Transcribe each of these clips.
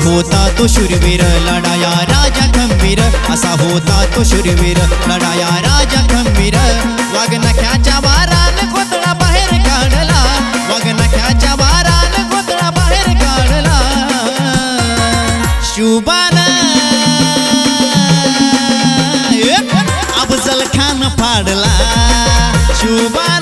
असा होता तो शूरवीर लढाया राजा खंबीर. असा होता तो शूरवीर लढाया राजा खंबीर. वागनख्याच्या वारान कोतळा बाहेर काढला. वागनख्याच्या वारान कोतळा बाहेर काढला. शुबान अफजल खान फाडला. शुबान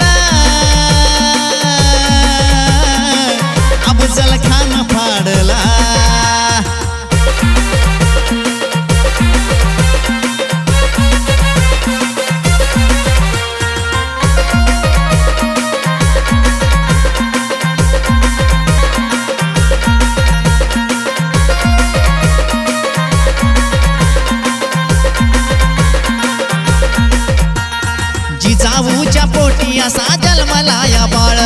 असा या बाळ.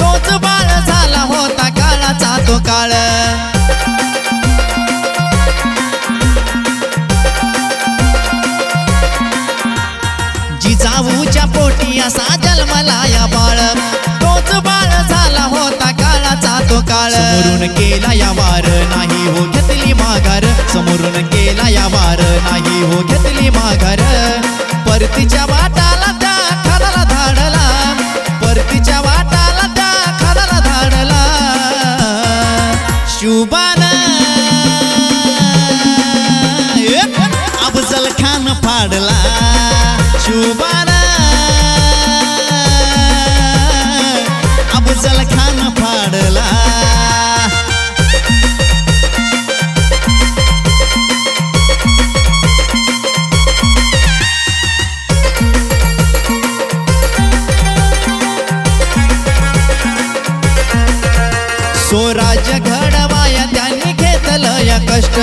तोच बाळ झाला होता काळाचा तो काळ. जिजाऊच्या पोटी असा जन्मला या बाळ. तोच बाळ झाला होता काळाचा तो काळ. समोरून केला या वार नाही हो घेतली माघार. समोरून केला या वार नाही हो घेतली माघार. परतीच्या वाट अफजल खान फाडला. शुबान अफजल खान फाडला. स्वराज्य घडवाया त्यांनी घेतलं या कष्ट.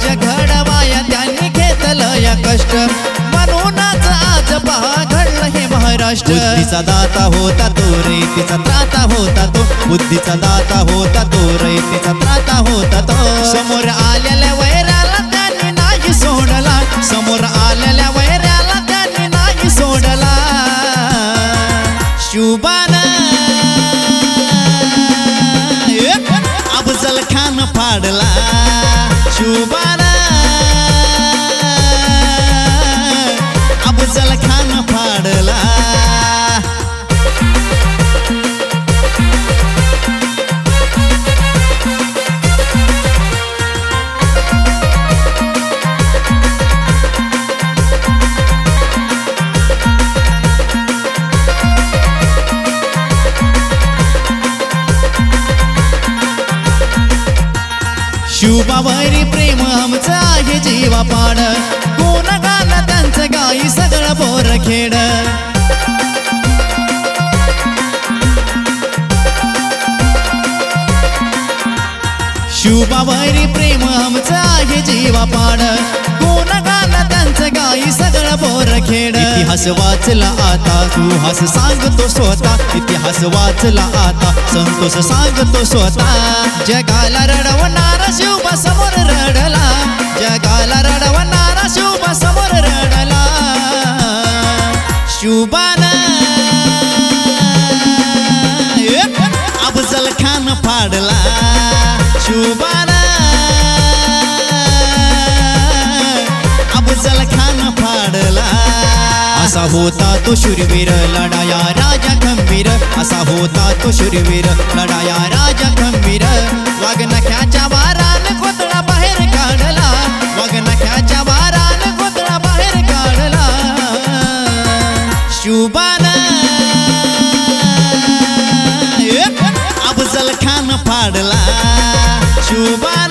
स्वराज्य घडवाया त्यांनी घेतलं या कष्ट. म्हणूनच आज पहा घडलं हे महाराष्ट्र. बुद्धीचा दाता होता तो रेतीचा त्राता होता तो. बुद्धीचा दाता होता तो रेतीचा त्राता होता तो. समोर आलेल्या वैराला त्यांनी नाही सोडला. समोर आलेल्या वैराला त्यांनी नाही सोडला. शुबान अफजल खान फाडला. शुबान शुभावरी प्रेम आमचं आहे जीवा पाड कोण गाणं त्यांचं गाई सगळं बोर खेड. शुभावरी प्रेम आमचं आहे जीवा पाड कोण गाणं त्यांचं गाई सगळं बोर खेड. इतिहास वाचला आता तू हस सांगतो स्वतः. इतिहास वाचला आता संतोष सांगतो स्वतः. जगाला रडवण फाडला शुबान अफजल खान फाडला असा होता तो शूरवीर लढाया राजा खंबीर असा होता तो शूरवीर लढाया राजा खंबीर वागनख्याच्या अफजल शुभा